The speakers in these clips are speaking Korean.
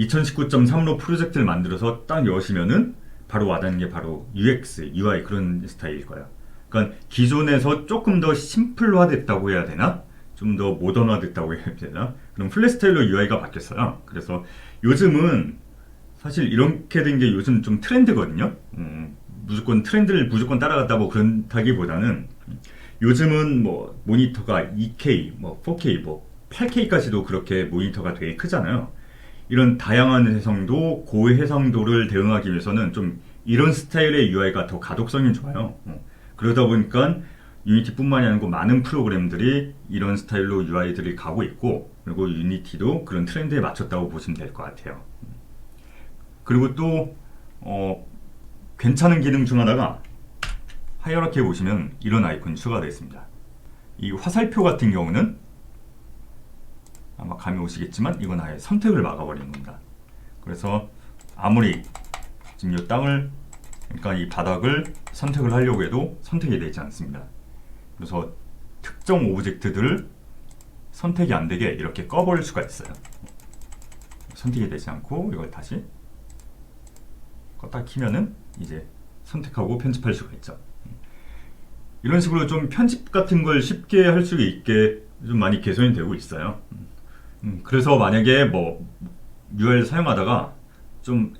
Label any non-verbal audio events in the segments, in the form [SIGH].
2019.3로 프로젝트를 만들어서 딱 여시면은 바로 와닿는 게 바로 UX, UI 그런 스타일일 거예요. 그러니까 기존에서 조금 더 심플화됐다고 해야 되나? 좀 더 모던화됐다고 해야 되나? 그럼 플랫 스타일로 UI가 바뀌었어요. 그래서 요즘은 사실 이렇게 된 게 요즘 좀 트렌드거든요. 음, 무조건 트렌드를 무조건 따라갔다 뭐 그런다기보다는 요즘은 뭐 모니터가 2K, 뭐 4K, 뭐 8K까지도 그렇게 모니터가 되게 크잖아요. 이런 다양한 해상도, 고해상도를 대응하기 위해서는 좀 이런 스타일의 UI가 더 가독성이 좋아요. 어. 그러다 보니까 유니티뿐만이 아니고 많은 프로그램들이 이런 스타일로 UI들이 가고 있고 그리고 유니티도 그런 트렌드에 맞췄다고 보시면 될 것 같아요. 그리고 또 어, 괜찮은 기능 중 하나가 하이어라키에 보시면 이런 아이콘이 추가되어 있습니다. 이 화살표 같은 경우는 아마 감이 오시겠지만 이건 아예 선택을 막아버리는 겁니다. 그래서 아무리 지금 이 땅을 그러니까 이 바닥을 선택을 하려고 해도 선택이 되지 않습니다. 그래서 특정 오브젝트들을 선택이 안 되게 이렇게 꺼버릴 수가 있어요. 선택이 되지 않고 이걸 다시 껐다 키면은 이제 선택하고 편집할 수가 있죠. 이런 식으로 좀 편집 같은 걸 쉽게 할 수 있게 좀 많이 개선이 되고 있어요. 음, 그래서 만약에 뭐 UI를 사용하다가 좀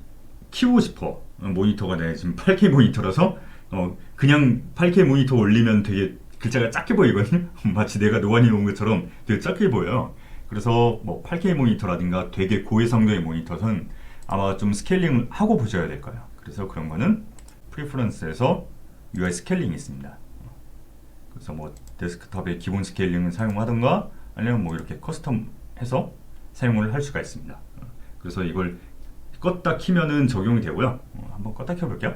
키우고 싶어 모니터가 내 지금 8K 모니터라서 어, 그냥 8K 모니터 올리면 되게 글자가 작게 보이거든요. [LAUGHS] 마치 내가 노안이 온 것처럼 되게 작게 보여요. 그래서 뭐 8K 모니터라든가 되게 고해상도의 모니터는 아마 좀 스케일링을 하고 보셔야 될 거예요. 그래서 그런 거는 프리퍼런스에서 UI 스케일링이 있습니다. 그래서 뭐 데스크탑의 기본 스케일링을 사용하든가 아니면 뭐 이렇게 커스텀 해서 사용을 할 수가 있습니다. 그래서 이걸 껐다 키면은 적용이 되고요. 어, 한번 껐다 켜볼게요.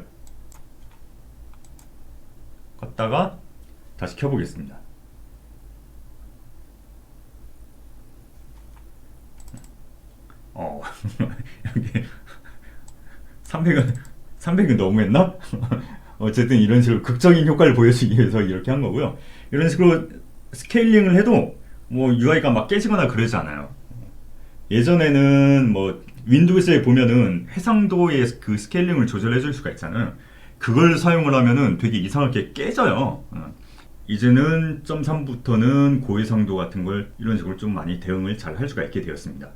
껐다가 다시 켜보겠습니다. 어, [LAUGHS] 여기 300은 300은 너무했나? [LAUGHS] 어쨌든 이런 식으로 극적인 효과를 보여주기 위해서 이렇게 한 거고요. 이런 식으로 스케일링을 해도 뭐 UI가 막 깨지거나 그러지 않아요. 예전에는 뭐 윈도우스에 보면은 해상도의 그 스케일링을 조절해 줄 수가 있잖아요. 그걸 사용을 하면은 되게 이상하게 깨져요. 어. 이제는 3부터는 고해상도 같은 걸 이런 식으로 좀 많이 대응을 잘 할 수가 있게 되었습니다.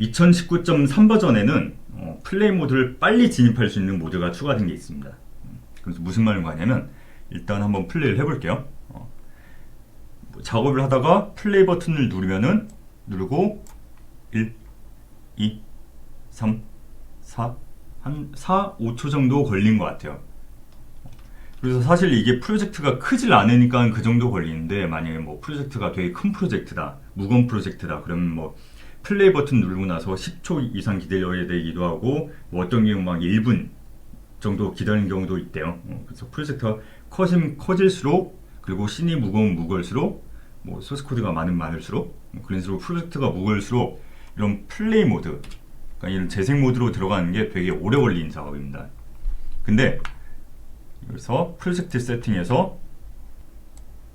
2019.3 버전에는 어, 플레이 모드를 빨리 진입할 수 있는 모드가 추가된 게 있습니다. 음, 그래서 무슨 말인가 하냐면 일단 한번 플레이를 해볼게요. 작업을 하다가 플레이 버튼을 누르면은 누르고 1, 2, 3, 4, 한 4, 5초 정도 걸린 것 같아요. 그래서 사실 이게 프로젝트가 크질 않으니까 그 정도 걸리는데 만약에 뭐 프로젝트가 되게 큰 프로젝트다, 무거운 프로젝트다, 그러면 뭐 플레이 버튼 누르고 나서 10초 이상 기다려야 되기도 하고 뭐 어떤 경우 막 1분 정도 기다리는 경우도 있대요. 어, 그래서 프로젝트가 커지면 커질수록 그리고 씬이 무거우면 무거울수록 뭐 소스 코드가 많으면 많을수록 뭐 그런 식으로 프로젝트가 무거울수록 이런 플레이 모드 그러니까 이런 재생 모드로 들어가는 게 되게 오래 걸리는 작업입니다. 근데 그래서 프로젝트 세팅에서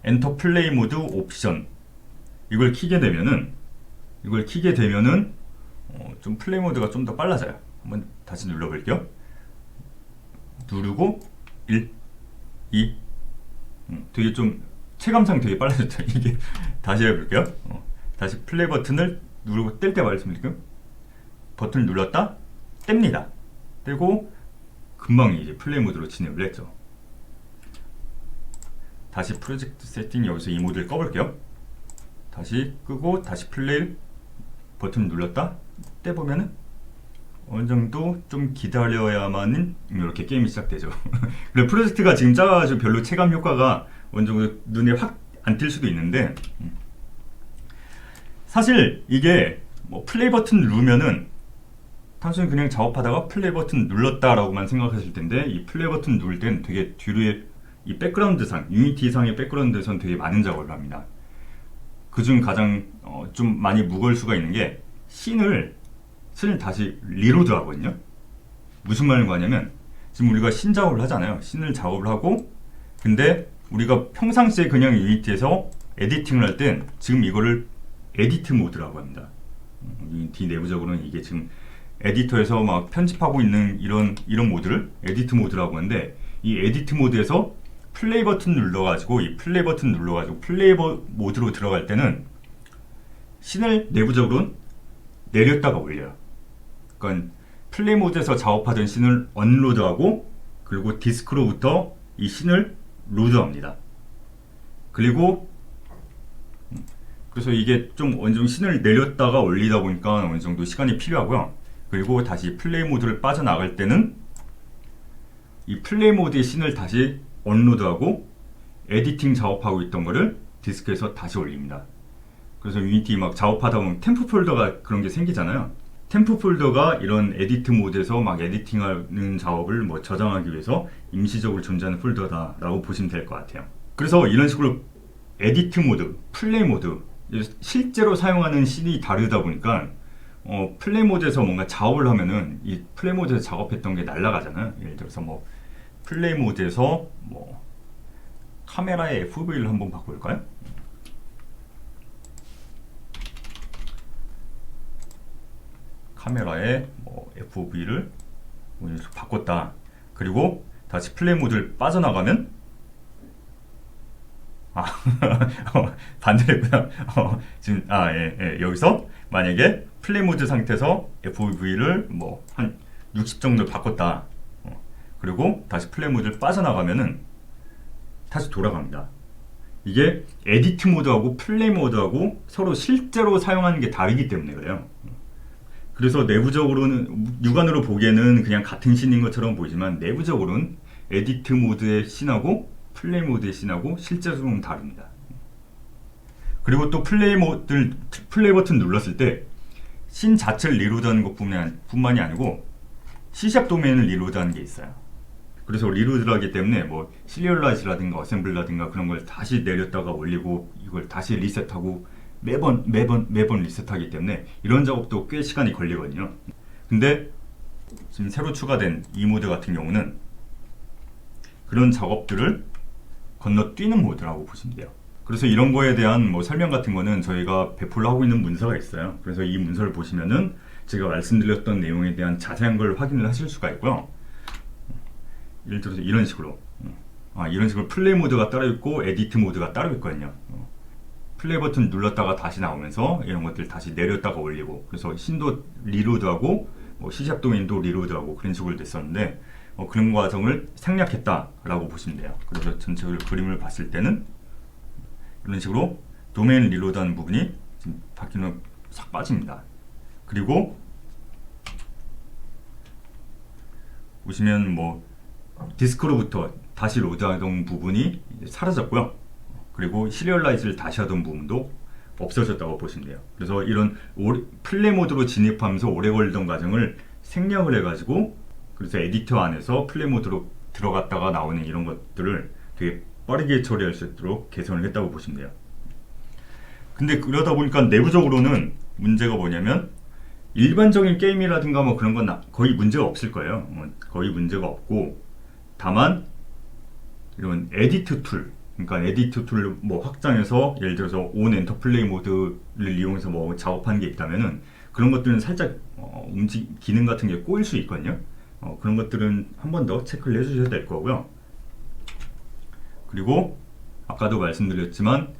엔터 플레이 모드 옵션 이걸 키게 되면은 이걸 키게 되면은 어, 좀 플레이 모드가 좀 더 빨라져요. 한번 다시 눌러볼게요. 누르고 1, 2, 음, 되게 좀 체감상 되게 빨라졌죠. [LAUGHS] 이게 다시 해볼게요. 어, 다시 플레이 버튼을 누르고 뗄 때 말씀드릴게요. 버튼을 눌렀다 뗍니다. 떼고 금방 이제 플레이 모드로 진입을 했죠. 다시 프로젝트 세팅 여기서 이 모드를 꺼볼게요. 다시 끄고 다시 플레이 버튼 눌렀다 떼보면은 어느 정도 좀 기다려야만은 이렇게 게임이 시작되죠. [LAUGHS] 그래 프로젝트가 지금 작아가지고 별로 체감 효과가 어느 정도 눈에 확 안 띌 수도 있는데 음. 사실 이게 뭐 플레이 버튼 누르면은 단순히 그냥 작업하다가 플레이 버튼 눌렀다라고만 생각하실 텐데 이 플레이 버튼 누를 땐 되게 뒤로에 이 백그라운드상 유니티상의 백그라운드에선 되게 많은 작업을 합니다. 그중 가장 어, 좀 많이 무거울 수가 있는 게 씬을 씬을 다시 리로드 하거든요. 무슨 말인가 하냐면 지금 우리가 신 작업을 하잖아요. 씬을 작업을 하고 근데 우리가 평상시에 그냥 유니티에서 에디팅을 할 땐 지금 이거를 에디트 모드라고 합니다. 유니티 내부적으로는 이게 지금 에디터에서 막 편집하고 있는 이런 이런 모드를 에디트 모드라고 하는데 이 에디트 모드에서 플레이 버튼 눌러가지고 이 플레이 버튼 눌러가지고 플레이 버- 모드로 들어갈 때는 씬을 내부적으로 내렸다가 올려요. 그러니까 플레이 모드에서 작업하던 씬을 언로드하고 그리고 디스크로부터 이 씬을 로드합니다. 그리고 음, 그래서 이게 좀 어느 정도 씬을 내렸다가 올리다 보니까 어느 정도 시간이 필요하고요. 그리고 다시 플레이 모드를 빠져나갈 때는 이 플레이 모드의 씬을 다시 언로드하고 에디팅 작업하고 있던 거를 디스크에서 다시 올립니다. 그래서 유니티 막 작업하다 보면 템프 폴더가 그런 게 생기잖아요. 템프 폴더가 이런 에디트 모드에서 막 에디팅하는 작업을 뭐 저장하기 위해서 임시적으로 존재하는 폴더다라고 보시면 될 것 같아요. 그래서 이런 식으로 에디트 모드, 플레이 모드 실제로 사용하는 씬이 다르다 보니까 어, 플레이 모드에서 뭔가 작업을 하면은 이 플레이 모드에서 작업했던 게 날아가잖아요. 예를 들어서 뭐 플레이 모드에서 뭐 카메라의 FV를 한번 바꿔볼까요? 카메라의 뭐 FOV를 바꿨다. 그리고 다시 플레이 모드를 빠져나가면 아 [LAUGHS] 어, 반대로 했구나. 어, 지금 아 예, 예. 여기서 만약에 플레이 모드 상태에서 FOV를 뭐 한 60 정도 바꿨다. 어, 그리고 다시 플레이 모드를 빠져나가면은 다시 돌아갑니다. 이게 에디트 모드하고 플레이 모드하고 서로 실제로 사용하는 게 다르기 때문에 그래요. 그래서 내부적으로는 육안으로 보기에는 그냥 같은 씬인 것처럼 보이지만 내부적으로는 에디트 모드의 씬하고 플레이 모드의 씬하고 실제로는 다릅니다. 그리고 또 플레이 모드 플레이 버튼 눌렀을 때씬 자체를 리로드하는 것뿐만이 아니고 C샵 도메인을 리로드하는 게 있어요. 그래서 리로드를 하기 때문에 뭐 시리얼라이즈라든가 어셈블라든가 그런 걸 다시 내렸다가 올리고 이걸 다시 리셋하고 매번 매번 매번 리셋하기 때문에 이런 작업도 꽤 시간이 걸리거든요. 근데 지금 새로 추가된 이 모드 같은 경우는 그런 작업들을 건너뛰는 모드라고 보시면 돼요. 그래서 이런 거에 대한 뭐 설명 같은 거는 저희가 배포를 하고 있는 문서가 있어요. 그래서 이 문서를 보시면은 제가 말씀드렸던 내용에 대한 자세한 걸 확인을 하실 수가 있고요. 예를 들어서 이런 식으로 아, 이런 식으로 플레이 모드가 따로 있고 에디트 모드가 따로 있거든요. 어. 플레이 버튼 눌렀다가 다시 나오면서 이런 것들 다시 내렸다가 올리고 그래서 신도 리로드하고 뭐 C샵 도메인도 리로드하고 그런 식으로 됐었는데 어, 그런 과정을 생략했다라고 보시면 돼요. 그래서 전체적으로 그림을 봤을 때는 이런 식으로 도메인 리로드하는 부분이 지금 바뀌면 싹 빠집니다. 그리고 보시면 뭐 디스크로부터 다시 로드하던 부분이 사라졌고요. 그리고 시리얼라이즈를 다시 하던 부분도 없어졌다고 보시면 돼요. 그래서 이런 플레이 모드로 진입하면서 오래 걸리던 과정을 생략을 해가지고 그래서 에디터 안에서 플레이 모드로 들어갔다가 나오는 이런 것들을 되게 빠르게 처리할 수 있도록 개선을 했다고 보시면 돼요. 근데 그러다 보니까 내부적으로는 문제가 뭐냐면 일반적인 게임이라든가 뭐 그런 건 나- 거의 문제가 없을 거예요. 어, 거의 문제가 없고 다만 이런 에디트 툴, 그러니까 에디트 툴을 뭐 확장해서 예를 들어서 온 엔터 플레이 모드를 이용해서 뭐 작업하는 게 있다면은 그런 것들은 살짝 어, 움직 기능 같은 게 꼬일 수 있거든요. 어, 그런 것들은 한 번 더 체크를 해주셔야 될 거고요. 그리고 아까도 말씀드렸지만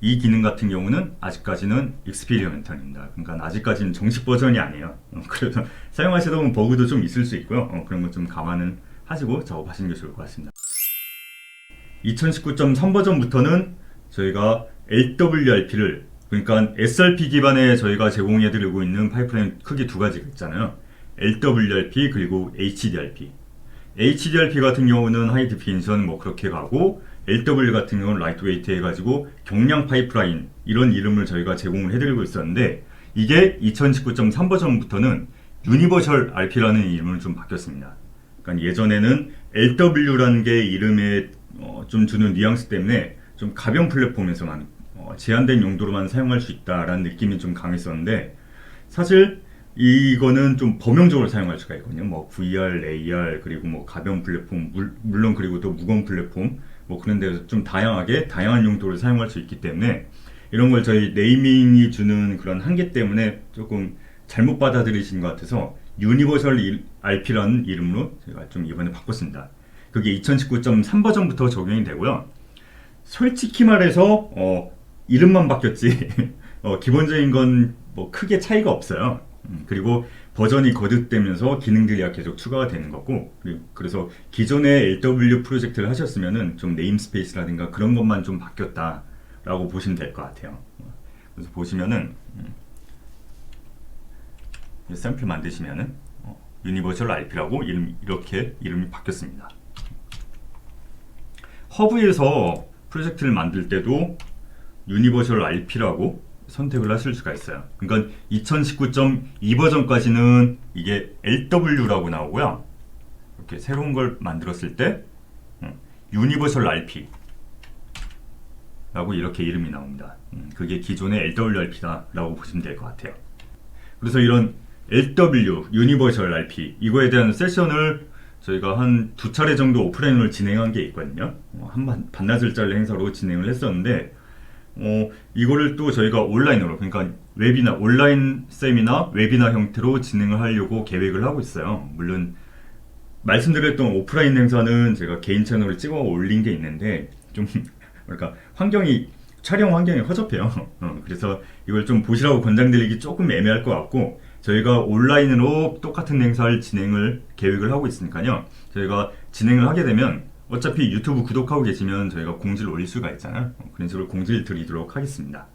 이 기능 같은 경우는 아직까지는 익스피리먼탈입니다. 그러니까 아직까지는 정식 버전이 아니에요. 어, 그래서 [LAUGHS] 사용하시다 보면 버그도 좀 있을 수 있고요. 어, 그런 거좀 감안을 하시고 작업하시는 게 좋을 것 같습니다. 2019.3 버전부터는 저희가 LWRP를 그러니까 SRP 기반에 저희가 제공해드리고 있는 파이프라인 크기 두 가지가 있잖아요. LWRP 그리고 HDRP. HDRP 같은 경우는 하이 디피니션 뭐 그렇게 가고 LW 같은 경우는 라이트 웨이트 해가지고 경량 파이프라인 이런 이름을 저희가 제공을 해드리고 있었는데 이게 2019.3 버전부터는 유니버셜 RP라는 이름으로 좀 바뀌었습니다. 그러니까 예전에는 LW라는 게 이름에 어, 좀 주는 뉘앙스 때문에 좀 가벼운 플랫폼에서만 어, 제한된 용도로만 사용할 수 있다라는 느낌이 좀 강했었는데 사실 이거는 좀 범용적으로 사용할 수가 있거든요. 뭐 VR, AR 그리고 뭐 가벼운 플랫폼 물, 물론 그리고 또 무거운 플랫폼 뭐 그런 데서 좀 다양하게 다양한 용도를 사용할 수 있기 때문에 이런 걸 저희 네이밍이 주는 그런 한계 때문에 조금 잘못 받아들이신 것 같아서 유니버셜 RP라는 이름으로 제가 좀 이번에 바꿨습니다. 그게 2019.3 버전부터 적용이 되고요. 솔직히 말해서 어, 이름만 바뀌었지 [LAUGHS] 어, 기본적인 건 뭐 크게 차이가 없어요. 음, 그리고 버전이 거듭되면서 기능들이 계속 추가가 되는 거고 그래서 기존에 LW 프로젝트를 하셨으면은 좀 네임스페이스라든가 그런 것만 좀 바뀌었다라고 보시면 될 것 같아요. 그래서 보시면은 음, 이 샘플 만드시면은 어, 유니버셜 RP라고 이름 이렇게 이름이 바뀌었습니다. 허브에서 프로젝트를 만들 때도 유니버셜 RP라고 선택을 하실 수가 있어요. 그러니까 2019.2 버전까지는 이게 LW라고 나오고요. 이렇게 새로운 걸 만들었을 때 음, 유니버셜 RP 라고 이렇게 이름이 나옵니다. 음, 그게 기존의 LWRP다 라고 보시면 될 것 같아요. 그래서 이런 LW, 유니버셜 RP 이거에 대한 세션을 저희가 한 두 차례 정도 오프라인으로 진행한 게 있거든요. 어, 한 반- 반나절짜리 행사로 진행을 했었는데 어, 이거를 또 저희가 온라인으로 그러니까 웨비나 온라인 세미나 웨비나 형태로 진행을 하려고 계획을 하고 있어요. 물론 말씀드렸던 오프라인 행사는 제가 개인 채널을 찍어 올린 게 있는데 좀 [LAUGHS] 그러니까 환경이 촬영 환경이 허접해요. [LAUGHS] 어, 그래서 이걸 좀 보시라고 권장드리기 조금 애매할 것 같고 저희가 온라인으로 똑같은 행사를 진행을 계획을 하고 있으니까요. 저희가 진행을 하게 되면 어차피 유튜브 구독하고 계시면 저희가 공지를 올릴 수가 있잖아요. 어, 그런 식으로 공지를 드리도록 하겠습니다.